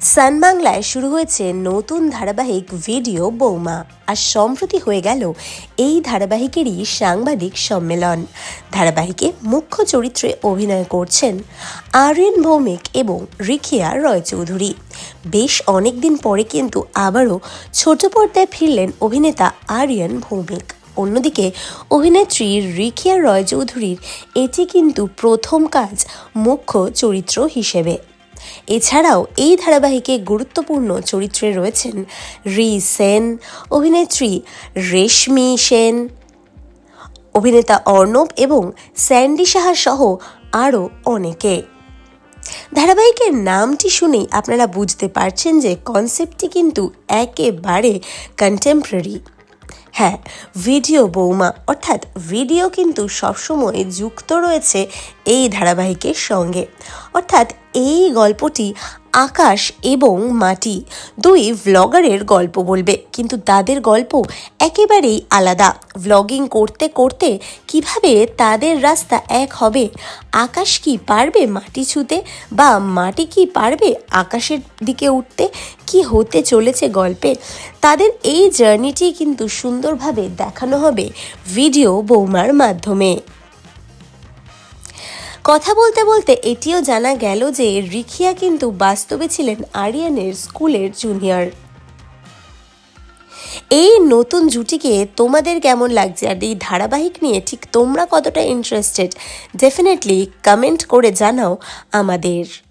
সান বাংলায় শুরু হয়েছে নতুন ধারাবাহিক ভিডিও বৌমা। আর সম্প্রতি হয়ে গেল এই ধারাবাহিকেরই সাংবাদিক সম্মেলন। ধারাবাহিকে মুখ্য চরিত্রে অভিনয় করছেন আর্যন ভৌমিক এবং রিখিয়া রয়চৌধুরী। বেশ অনেক দিন পরে কিন্তু আবারও ছোট পর্দায় ফিরলেন অভিনেতা আর্যন ভৌমিক। অন্যদিকে অভিনেত্রী রিখিয়া রয়চৌধুরীর এটি কিন্তু প্রথম কাজ মুখ্য চরিত্র হিসেবে। এছাড়াও এই ধারাবাহিকে গুরুত্বপূর্ণ চরিত্রে রয়েছেন রি সেন, অভিনেত্রী রেশমি সেন, অভিনেতা অর্ণব এবং স্যান্ডি সাহা সহ আরও অনেকে। ধারাবাহিকের নামটি শুনেই আপনারা বুঝতে পারছেন যে কনসেপ্টটি কিন্তু একেবারে কন্টেম্পোরারি হ্যাঁ ভিডিও বৌমা, অর্থাৎ ভিডিও কিন্তু সবসময় যুক্ত রয়েছে এই ধারাবাহিকের সঙ্গে। অর্থাৎ এই গল্পটি আকাশ এবং মাটি দুই ভ্লগারের গল্প বলবে। কিন্তু তাদের গল্প একেবারেই আলাদা। ভ্লগিং করতে করতে কীভাবে তাদের রাস্তা এক হবে? আকাশ কি পারবে মাটি ছুঁতে বা মাটি কি পারবে আকাশের দিকে উঠতে? কি হতে চলেছে গল্পে? তাদের এই জার্নিটি কিন্তু সুন্দরভাবে দেখানো হবে ভিডিও বৌমার মাধ্যমে। কথা বলতে বলতে এটিও জানা গেল যে রিখিয়া কিন্তু বাস্তবে ছিলেন আরিয়ানের স্কুলের জুনিয়র এই নতুন জুটিকে তোমাদের কেমন লাগছে? আর এই ধারাবাহিক নিয়ে ঠিক তোমরা কতটা ইন্টারেস্টেড ডেফিনেটলি কমেন্ট করে জানাও আমাদের।